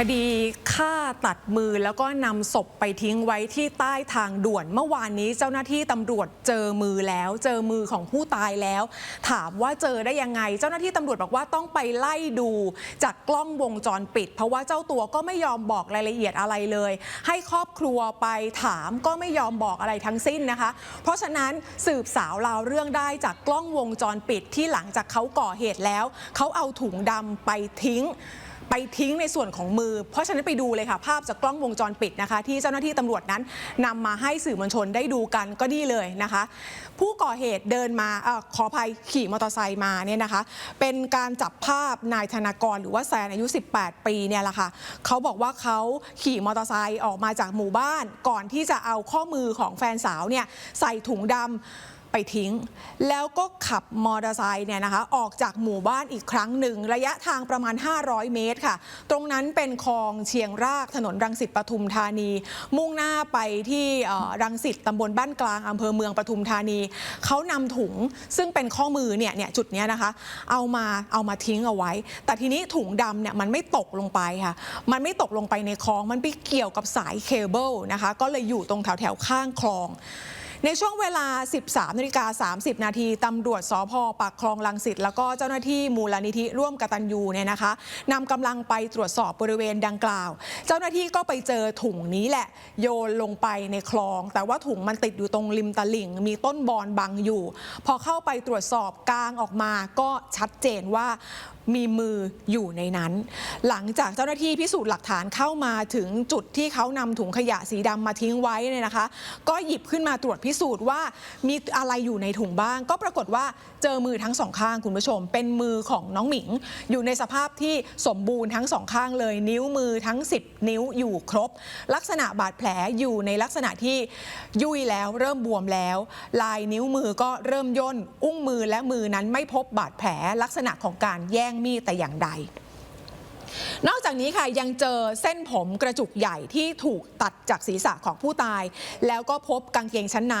คดีฆ่าตัดมือแล้วก็นำศพไปทิ้งไว้ที่ใต้ทางด่วน เมื่อวานนี้เจ้าหน้าที่ตำรวจเจอมือแล้ว เจอมือของผู้ตายแล้ว ถามว่าเจอได้ยังไง เจ้าหน้าที่ตำรวจบอกว่าต้องไปไล่ดูจากกล้องวงจรปิด เพราะว่าเจ้าตัวก็ไม่ยอมบอกรายละเอียดอะไรเลย ให้ครอบครัวไปถามก็ไม่ยอมบอกอะไรทั้งสิ้นนะคะ เพราะฉะนั้นสืบสาวราวเรื่องได้จากกล้องวงจรปิดที่หลังจากเขาก่อเหตุแล้วเขาเอาถุงดำไปทิ้ง ไปทิ้งในส่วนของมือ เพราะฉะนั้นไปดูเลยค่ะ ภาพจากกล้องวงจรปิดนะคะ ที่เจ้าหน้าที่ตำรวจนั้นนำมาให้สื่อมวลชนได้ดูกันก็นี่เลยนะคะ ผู้ก่อเหตุเดินมาเออขออภัยขี่มอเตอร์ไซค์มาเนี่ยนะคะ เป็นการจับภาพนายธนากรหรือว่าแซนอายุ 18 ปีเนี่ยแหละค่ะเขาบอกว่าเขาขี่มอเตอร์ไซค์ออกมาจากหมู่บ้าน ก่อนที่จะเอาข้อมือของแฟนสาวเนี่ยใส่ถุงดำ ไปทิ้ง แล้วก็ขับมอเตอร์ไซค์เนี่ยนะคะออกจากหมู่บ้านอีกครั้งหนึ่ง ระยะทางประมาณ 500 เมตรค่ะ ตรงนั้นเป็นคลองเชียงรากถนนรังสิตปทุมธานี มุ่งหน้าไปที่รังสิตตำบลบ้านกลางอำเภอเมืองปทุมธานี เขานำถุงซึ่งเป็นข้อมือเนี่ยเนี่ยจุดนี้นะคะ เอามาเอามาทิ้งเอาไว้ แต่ทีนี้ถุงดำเนี่ยมันไม่ตกลงไปค่ะ มันไม่ตกลงไปในคลองมันไปเกี่ยวกับสายเคเบิลนะคะ ก็เลยอยู่ตรงแถวแถวข้างคลอง ในช่วงเวลา 13นาฬิกา30 นาทีตำรวจสพปากคลองลังสิตแล้วก็เจ้าหน้าที่มูลนิธิร่วมกตัญญูเนี่ยนะคะนำกำลังไปตรวจสอบบริเวณดังกล่าว เจ้าหน้าที่ก็ไปเจอถุงนี้แหละ โยนลงไปในคลอง แต่ว่าถุงมันติดอยู่ตรงริมตลิ่ง มีต้นบอนบังอยู่ พอเข้าไปตรวจสอบกลางออกมาก็ชัดเจนว่ามีมืออยู่ในนั้น หลังจากเจ้าหน้าที่พิสูจน์หลักฐานเข้ามาถึงจุดที่เขานำถุงขยะสีดำมาทิ้งไว้เนี่ยนะคะ ก็หยิบขึ้นมาตรวจพิสูจน์ว่ามีอะไรอยู่ในถุงบ้าง ก็ปรากฏว่าเจอมือทั้งสองข้างคุณผู้ชม เป็นมือของน้องหมิง อยู่ในสภาพที่สมบูรณ์ทั้งสองข้างเลย นิ้วมือทั้ง 10 นิ้วอยู่ครบ ลักษณะบาดแผลอยู่ในลักษณะที่ยุ่ยแล้วเริ่มบวมแล้ว ลายนิ้วมือก็เริ่มย่น อุ้งมือและมือนั้นไม่พบบาดแผลลักษณะของการแย่งมีดแต่อย่างใด นอกจากนี้ค่ะยังเจอเส้นผมกระจุกใหญ่ที่ถูกตัดจากศีรษะของผู้ตาย แล้วก็พบกางเกงชั้นใน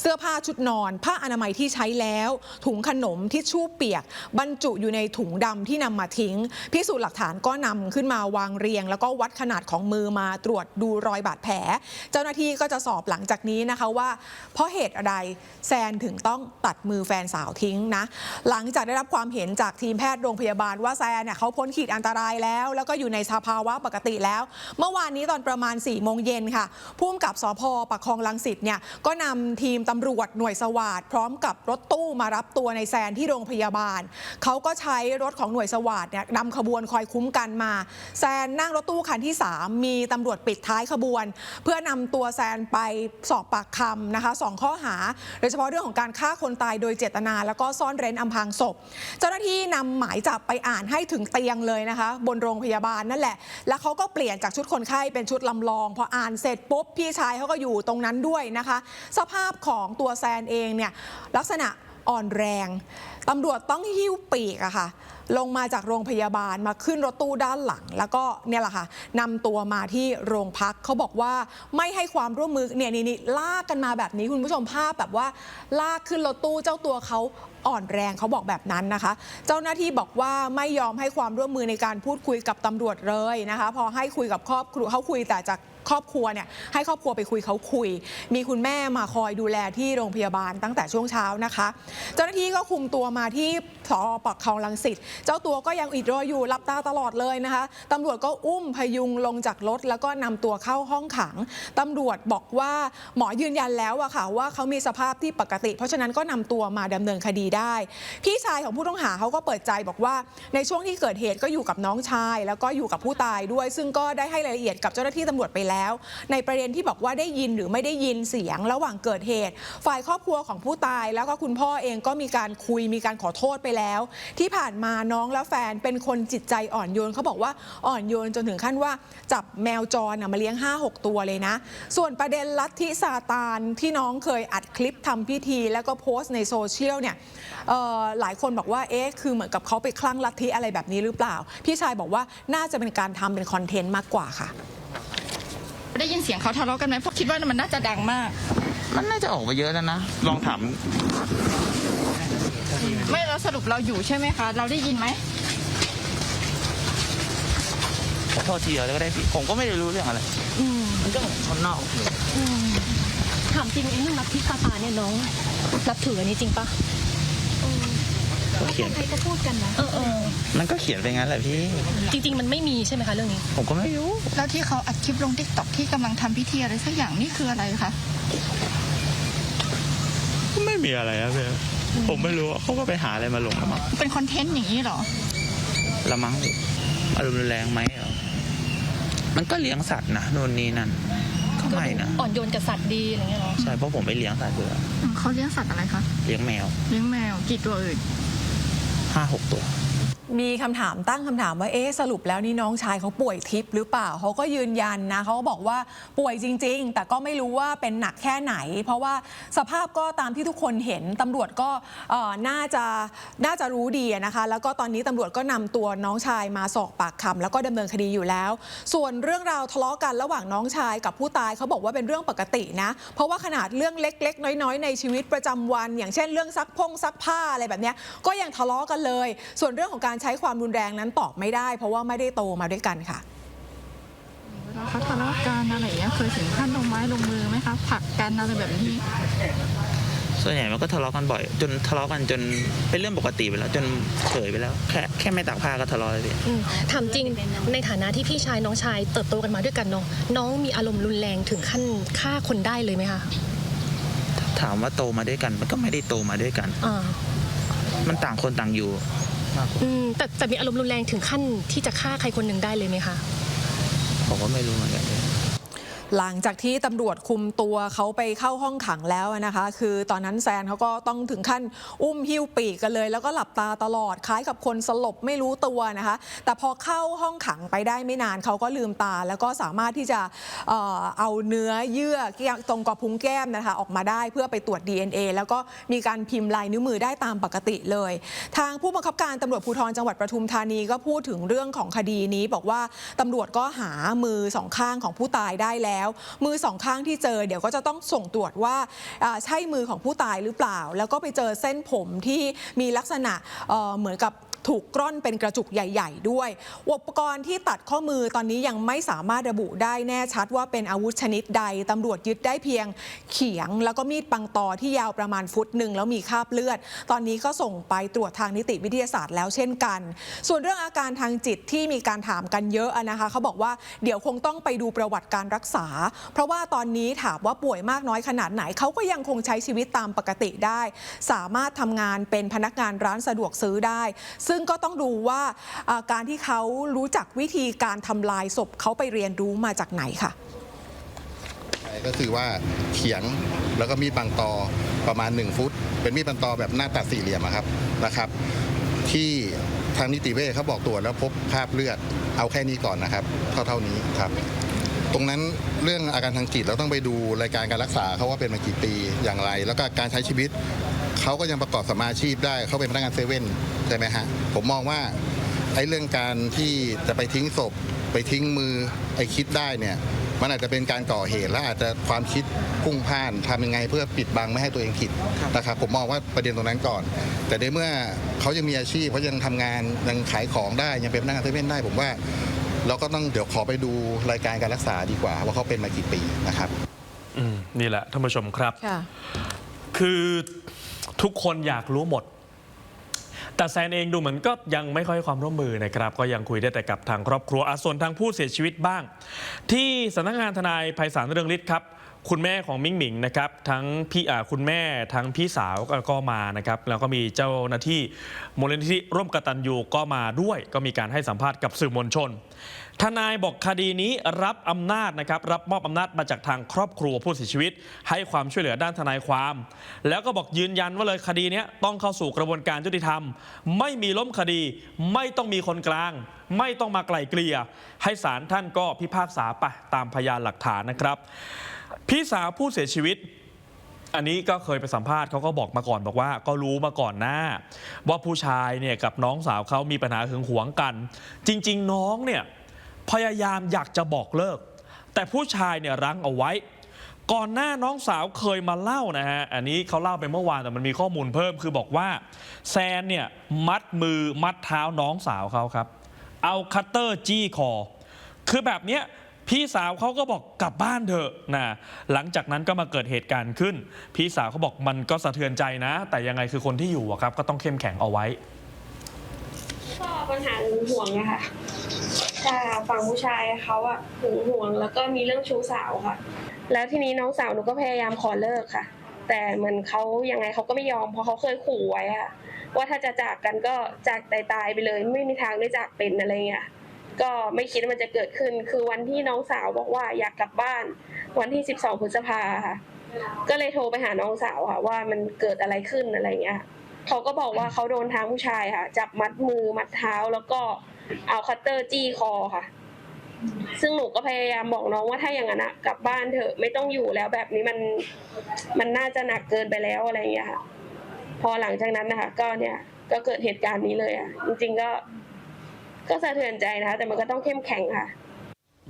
เสื้อผ้าชุดนอน ผ้าอนามัยที่ใช้แล้ว ถุงขนมที่ชู่เปียก บรรจุอยู่ในถุงดำที่นำมาทิ้ง พิสูจน์หลักฐานก็นำขึ้นมาวางเรียง แล้วก็วัดขนาดของมือมาตรวจดูรอยบาดแผล เจ้าหน้าที่ก็จะสอบหลังจากนี้นะคะว่า เพราะเหตุอะไรแซนถึงต้องตัดมือแฟนสาวทิ้งนะหลังจากได้รับความเห็นจากทีมแพทย์โรงพยาบาลว่าแซนเนี่ยเขาพ้นขีดอันตรายแล้วแล้ว แล้วก็อยู่ในสภาวะปกติแล้ว เมื่อวานนี้ตอนประมาณ4ี่โมงเย็นค่ะผู้กำกับสพปากคลองลังสิตเนี่ยก็นำทีมตำรวจหน่วยสวาดพร้อมกับรถตู้มารับตัวในแซนที่โรงพยาบาลเขาก็ใช้รถของหน่วยสวาดเนี่ยนำขบวนคอยคุ้มกันมา แซนนั่งรถตู้คันที่ 3 มีตำรวจปิดท้ายขบวน เพื่อนำตัวแซนไปสอบปากคำนะคะสองข้อหา โดยเฉพาะเรื่องของการฆ่าคนตายโดยเจตนา แล้วก็ซ่อนเร้นอำพรางศพ เจ้าหน้าที่นำหมายจับไปอ่านให้ถึงเตียงเลยนะคะ บนโรงพยาบาลนั่นแหละ แล้วเขาก็เปลี่ยนจากชุดคนไข้เป็นชุดลำลองพออ่านเสร็จปุ๊บพี่ชายเขาก็อยู่ตรงนั้นด้วยนะคะ สภาพของตัวแซนเองเนี่ยลักษณะอ่อนแรงตำรวจต้องหิ้วปีกอะค่ะ ลงมาจากโรงพยาบาลมาขึ้นรถตู้ด้านหลัง แล้วก็เนี่ยแหละค่ะนำตัวมาที่โรงพักเขาบอกว่าไม่ให้ความร่วมมือเนี่ยนี่นี่ลากกันมาแบบนี้คุณผู้ชมภาพแบบว่า ลากขึ้นรถตู้เจ้าตัวเขาอ่อนแรงเขาบอกแบบนั้นนะคะ เจ้าหน้าที่บอกว่าไม่ยอมให้ความร่วมมือในการพูดคุยกับตำรวจเลยนะคะ พอให้คุยกับครอบครัวเขาคุยแต่จาก ครอบครัวเนี่ยให้ครอบครัวไปคุยเขาคุย มีคุณแม่มาคอยดูแลที่โรงพยาบาลตั้งแต่ช่วงเช้านะคะ เจ้าหน้าที่ก็คุมตัวมาที่สอปักคลองลังสิตเจ้าตัวก็ยังอิดโรยอยู่หลับตาตลอดเลยนะคะตำรวจก็อุ้มพยุงลงจากรถแล้วก็นำตัวเข้าห้องขังตำรวจบอกว่าหมอยืนยันแล้วอะค่ะว่าเขามีสภาพที่ปกติ เพราะฉะนั้นก็นำตัวมาดำเนินคดีได้ พี่ชายของผู้ต้องหาเขาก็เปิดใจบอกว่า ในช่วงที่เกิดเหตุก็อยู่กับน้องชาย แล้วก็อยู่กับผู้ตายด้วย ซึ่งก็ได้ให้รายละเอียดกับเจ้าหน้าที่ตำรวจไปแล้วในประเด็นที่บอกว่าได้ยินหรือไม่ได้ยินเสียงระหว่างเกิดเหตุ ฝ่ายครอบครัวของผู้ตายแล้วก็คุณพ่อเองก็มีการคุยมีการขอโทษไปแล้ว ที่ผ่านมาน้องและแฟนเป็นคนจิตใจอ่อนโยนเขาบอกว่าอ่อนโยนจนถึงขั้นว่าจับแมวจรน่ะมาเลี้ยง 5-6 ตัวเลยนะ ส่วนประเด็นลัทธิซาตานที่น้องเคยอัดคลิปทำพิธี แล้วก็โพสต์ในโซเชียลเนี่ยหลายคนบอกว่าเอ๊ะคือเหมือนกับเขาไปคลั่งลัทธิอะไรแบบนี้หรือเปล่า พี่ชายบอกว่าน่าจะเป็นการทำเป็นคอนเทนต์มากกว่าค่ะ ได้ยินเสียงเขาทะเลาะกันไหมเพราะคิดว่ามันน่าจะดังมาก มันน่าจะออกมาเยอะแล้วนะ ลองถามไม่เราสรุปเราอยู่ใช่ไหมคะ เราได้ยินไหมโทษทีเดียวแล้วก็ได้พี่ผมก็ไม่ได้รู้เรื่องอะไรอืมมันก็เหมือนคนนอกอืมถามจริงไอ้เรื่องลัทธิซาตานเนี่ยน้องนับถืออันนี้จริงปะก็ เขียน ใครก็พูดกันนะเออเออมันก็เขียนไปงั้นแหละพี่ จริง ๆ มันไม่มีใช่ไหมคะเรื่องนี้ ผมก็ไม่รู้ แล้วที่เขาอัดคลิปลงทิกตอกที่กำลังทำพิธีอะไรสักอย่างนี่คืออะไรคะ ไม่มีอะไรครับพี่ผมไม่รู้เขาก็ไปหาอะไรมาลงแล้วมั้งเป็นคอนเทนต์อย่างนี้เหรอ ละมั้งอารมณ์รุนแรงไหมเหรอมันก็เลี้ยงสัตว์นะโน่นนี่นั่นก็ไม่นะอ่อนโยนกับสัตว์ดีอะไรเงี้ยเหรอใช่เพราะผมไปเลี้ยงสัตว์อยู่แล้วเขาเลี้ยงสัตว์อะไรคะเลี้ยงแมว เลี้ยงแมวกี่ตัวเอ่ย ห้าหกตัว มีคำถามตั้งคำถามว่าเอ๊ะสรุปแล้วนี่น้องชายเขาป่วยทิพย์หรือเปล่าเขาก็ยืนยันนะเขาก็บอกว่าป่วยจริง ๆ แต่ก็ไม่รู้ว่าเป็นหนักแค่ไหน เพราะว่าสภาพก็ตามที่ทุกคนเห็นตำรวจก็น่าจะน่าจะรู้ดีนะคะ แล้วก็ตอนนี้ตำรวจก็นำตัวน้องชายมาสอบปากคำแล้วก็ดำเนินคดีอยู่แล้ว ส่วนเรื่องราวทะเลาะกันระหว่างน้องชายกับผู้ตายเขาบอกว่าเป็นเรื่องปกตินะเพราะว่าขนาดเรื่องเล็ก ๆ น้อยๆ ในชีวิตประจำวัน อย่างเช่น เรื่องซักพงซักผ้าอะไรแบบนี้ก็ยังทะเลาะกันเลย ส่วนเรื่องของการใช้ความรุนแรงนั้นตอบไม่ได้ เพราะว่าไม่ได้โตมาด้วยกันค่ะเขาทะเลาะกันอะไรอย่างเงี้ยเคยถึงขั้นลงไม้ลงมือไหมคะผลักกันอะไรแบบนี้ ส่วนใหญ่มันก็ทะเลาะกันบ่อย จนทะเลาะกันจนเป็นเรื่องปกติไปแล้ว จนเฉยไปแล้ว แค่แค่ไม่ตากผ้าก็ทะเลาะเลยพี่อืมถามจริงในฐานะที่พี่ชายน้องชายเติบโตกันมาด้วยกันเนาะน้องมีอารมณ์รุนแรงถึงขั้นฆ่าคนได้เลยไหมคะถามว่าโตมาด้วยกัน มันก็ไม่ได้โตมาด้วยกัน อ่า มันต่างคนต่างอยู่ มากกว่าอืมแต่แต่มีอารมณ์รุนแรงถึงขั้นที่จะฆ่าใครคนหนึ่งได้เลยไหมคะ ผมก็ไม่รู้เหมือนกันพี่ หลังจากที่ตำรวจคุมตัวเขาไปเข้าห้องขังแล้วนะคะ คือตอนนั้นแซนเขาก็ต้องถึงขั้นอุ้มหิ้วปีกกันเลย แล้วก็หลับตาตลอดคล้ายกับคนสลบไม่รู้ตัวนะคะ แต่พอเข้าห้องขังไปได้ไม่นานเขาก็ลืมตา แล้วก็สามารถที่จะเออเอาเนื้อเยื่อตรงกระพุ้งแก้มนะคะออกมาได้เพื่อไปตรวจ DNA แล้วก็มีการพิมพ์ลายนิ้วมือได้ตามปกติเลย ทางผู้บังคับการตำรวจภูธรจังหวัดปทุมธานีก็พูดถึงเรื่องของคดีนี้ บอกว่าตำรวจก็หามือสองข้างของผู้ตายได้แล้วมือสองข้างที่เจอเดี๋ยวก็จะต้องส่งตรวจว่าใช่มือของผู้ตายหรือเปล่า แล้วก็ไปเจอเส้นผมที่มีลักษณะเหมือนกับ ถูกกร่อนเป็นกระจุกใหญ่ ๆ ด้วย อุปกรณ์ที่ตัดข้อมือตอนนี้ยังไม่สามารถระบุได้แน่ชัดว่าเป็นอาวุธชนิดใดตำรวจยึดได้เพียงเขียง แล้วก็มีดปังตอที่ยาวประมาณฟุตหนึ่งแล้วมีคราบเลือด ตอนนี้ก็ส่งไปตรวจทางนิติวิทยาศาสตร์แล้วเช่นกัน ส่วนเรื่องอาการทางจิตที่มีการถามกันเยอะอะนะคะเขาบอกว่าเดี๋ยวคงต้องไปดูประวัติการรักษา เพราะว่าตอนนี้ถามว่าป่วยมากน้อยขนาดไหนเขาก็ยังคงใช้ชีวิตตามปกติได้ สามารถทำงานเป็นพนักงานร้านสะดวกซื้อได้ซึ่งก็ต้องดูว่าการที่เขารู้จักวิธีการทำลายศพเขาไปเรียนรู้มาจากไหนค่ะก็คือว่าเขียงแล้วก็มีดบางตอประมาณ 1 ฟุต เป็นมีดบางตอแบบหน้าตัดสี่เหลี่ยมครับนะครับ ที่ทางนิติเวชเขาบอกตรวจแล้วพบคราบเลือดเอาแค่นี้ก่อนนะครับ เท่าเท่านี้ครับ ตรงนั้นเรื่องอาการทางจิตเราต้องไปดูรายการการรักษาเขาว่าเป็นมากี่ปีอย่างไร แล้วก็การใช้ชีวิต เขาก็ยังประกอบสมมาอาชีพได้เขาเป็นพนักงานเซเว่นใช่ไหมฮะผมมองว่าไอ้เรื่องการที่จะไปทิ้งศพ ไปทิ้งมือไอ้คิดได้เนี่ย มันอาจจะเป็นการก่อเหตุและอาจจะความคิดพุ่งพล่านทำยังไงเพื่อปิดบังไม่ให้ตัวเองผิดนะครับผมมองว่าประเด็นตรงนั้นก่อน แต่ในเมื่อเขายังมีอาชีพเขายังทำงานยังขายของได้ยังเป็นพนักงานเซเว่นได้ผมว่า เราก็ต้องเดี๋ยวขอไปดูรายการการรักษาดีกว่า ว่าเขาเป็นมากี่ปีนะครับ อืมนี่แหละท่านผู้ชมครับ ค่ะ คือ ทุกคนอยากรู้หมด แต่แซนเองดูเหมือนก็ยังไม่ค่อยความร่วมมือนะครับ ก็ยังคุยได้แต่กับทางครอบครัวอาส่วนทางผู้เสียชีวิตบ้าง ที่สำนักงานทนายไพศาลเรืองฤทธิ์ครับ คุณแม่ของมิ่งหมิงนะครับทั้งพี่คุณแม่ทั้งพี่สาวก็มานะครับแล้วก็มีเจ้าหน้าที่มูลนิธิร่วมกตัญญูก็มาด้วย ก็มีการให้สัมภาษณ์กับสื่อมวลชน ทนายบอกคดีนี้รับอำนาจนะครับรับมอบอำนาจมาจากทางครอบครัวผู้เสียชีวิต ให้ความช่วยเหลือด้านทนายความ แล้วก็บอกยืนยันว่าเลยคดีนี้ต้องเข้าสู่กระบวนการยุติธรรม ไม่มีล้มคดีไม่ต้องมีคนกลาง ไม่ต้องมาไกล่เกลี่ยให้ศาลท่านก็พิพากษาไปตามพยานหลักฐานนะครับ พี่สาวผู้เสียชีวิต อันนี้ก็เคยไปสัมภาษณ์เขาก็บอกมาก่อนบอกว่าก็รู้มาก่อนหน้า ว่าผู้ชายเนี่ยกับน้องสาวเขามีปัญหาหึงหวงกัน จริง ๆ น้องเนี่ยพยายามอยากจะบอกเลิก แต่ผู้ชายเนี่ยรั้งเอาไว้ ก่อนหน้าน้องสาวเคยมาเล่านะฮะอันนี้เขาเล่าไปเมื่อวานแต่มันมีข้อมูลเพิ่มคือบอกว่าแซนเนี่ยมัดมือมัดเท้าน้องสาวเขาครับ เอาคัตเตอร์จี้คอ คือแบบเนี้ย พี่สาวเขาก็บอกกลับบ้านเถอะนะหลังจากนั้นก็มาเกิดเหตุการณ์ขึ้น พี่สาวเขาบอกมันก็สะเทือนใจนะ แต่ยังไงคือคนที่อยู่อะครับ ก็ต้องเข้มแข็งเอาไว้ ก็ปัญหาหึงหวงอะค่ะถ้าฝั่งผู้ชายเขาอะหึงหวง แล้วก็มีเรื่องชู้สาวค่ะ แล้วทีนี้น้องสาวหนูก็พยายามขอเลิกค่ะ แต่เหมือนเขายังไงเขาก็ไม่ยอมเพราะเขาเคยขู่ไว้อะว่าถ้าจะจากกันก็จากตายตายๆไปเลย ไม่มีทางได้จากเป็นอะไรเงี้ย ก็ไม่คิดว่ามันจะเกิดขึ้น คือวันที่น้องสาวบอกว่าอยากกลับบ้าน วันที่ 12พฤษภาค่ะ ก็เลยโทรไปหาน้องสาวค่ะ ว่ามันเกิดอะไรขึ้นอะไรเงี้ยเขาก็บอกว่าเขาโดนทางผู้ชายค่ะ จับมัดมือมัดเท้าแล้วก็เอาคัตเตอร์จี้คอค่ะ ซึ่งหนูก็พยายามบอกน้องว่าถ้าอย่างนั้นอะกลับบ้านเถอะไม่ต้องอยู่แล้วแบบนี้มันมันน่าจะหนักเกินไปแล้วอะไรเงี้ยค่ะ พอหลังจากนั้นนะคะ ก็เนี่ยก็เกิดเหตุการณ์นี้เลยอะจริง ๆ ก็ ก็สะเทือนใจนะคะ แต่มันก็ต้องเข้มแข็งค่ะ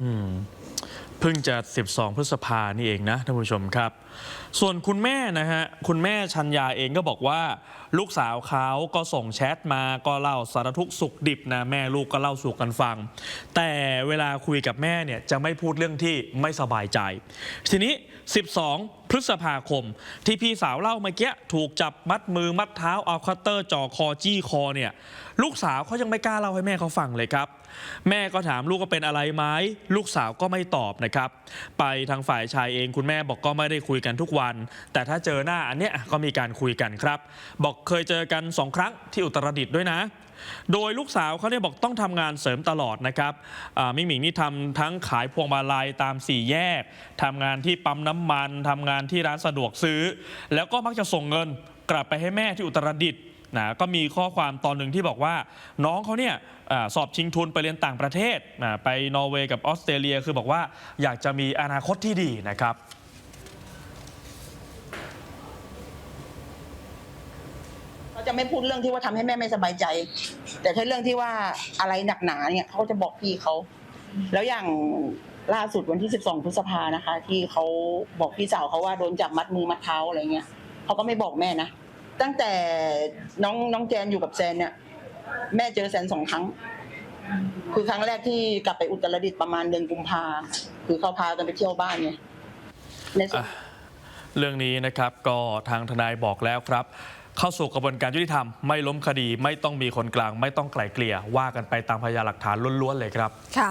อืมเพิ่งจะ 12 พฤษภานี่เองนะท่านผู้ชมครับ ส่วนคุณแม่นะฮะ คุณแม่ชัญญาเองก็บอกว่า ลูกสาวเขาก็ส่งแชทมาก็เล่าสารทุกข์สุขดิบนะแม่ลูกก็เล่าสู่กันฟัง แต่เวลาคุยกับแม่เนี่ยจะไม่พูดเรื่องที่ไม่สบายใจ ทีนี้ 12 พฤษภาคม ที่พี่สาวเล่าเมื่อกี้ถูกจับมัดมือมัดเท้าเอาคัตเตอร์จ่อคอจี้คอเนี่ยลูกสาวเขายังไม่กล้าเล่าให้แม่เขาฟังเลยครับ แม่ก็ถามลูกว่าเป็นอะไรไหมลูกสาวก็ไม่ตอบนะครับ ไปทางฝ่ายชายเองคุณแม่บอกก็ไม่ได้คุยกันทุกวัน แต่ถ้าเจอหน้าอันเนี้ยก็มีการคุยกันครับ บอกเคยเจอกันสองครั้งที่อุตรดิตถ์ด้วยนะโดยลูกสาวเขาเนี่ยบอกต้องทำงานเสริมตลอดนะครับอ่ามิงหมิงนี่ทำทั้งขายพวงมาลัยตามสี่แยกทำงานที่ปั๊มน้ำมันทำงานที่ร้านสะดวกซื้อ แล้วก็มักจะส่งเงินกลับไปให้แม่ที่อุตรดิตถ์นะก็มีข้อความตอนหนึ่งที่บอกว่า น้องเขาเนี่ยอสอบชิงทุนไปเรียนต่างประเทศนะไปนอร์เวย์กับออสเตรเลีย คือบอกว่าอยากจะมีอนาคตที่ดีนะครับเขาจะไม่พูดเรื่องที่ว่าทำให้แม่ไม่สบายใจ แต่ถ้าเรื่องที่ว่าอะไรหนักหนาเนี่ยเขาจะบอกพี่เขาแล้วอย่าง ล่าสุดวันที่ 12 พฤษภานะคะ ที่เขาบอกพี่สาวเขาว่าโดนจับมัดมือมัดเท้าอะไรเงี้ยเขาก็ไม่บอกแม่นะ ตั้งแต่น้องน้องแจนอยู่กับแซนเนี่ย แม่เจอแซนสองครั้ง คือครั้งแรกที่กลับไปอุตรดิตถ์ประมาณเดือนกุมภาคือเขาพากันไปเที่ยวบ้านไงในส่วน เรื่องนี้นะครับก็ทางทนายบอกแล้วครับ เข้าสู่กระบวนการยุติธรรมไม่ล้มคดีไม่ต้องมีคนกลาง ไม่ต้องไกล่เกลี่ยว่ากันไปตามพยานหลักฐานล้วนๆเลยครับ ค่ะ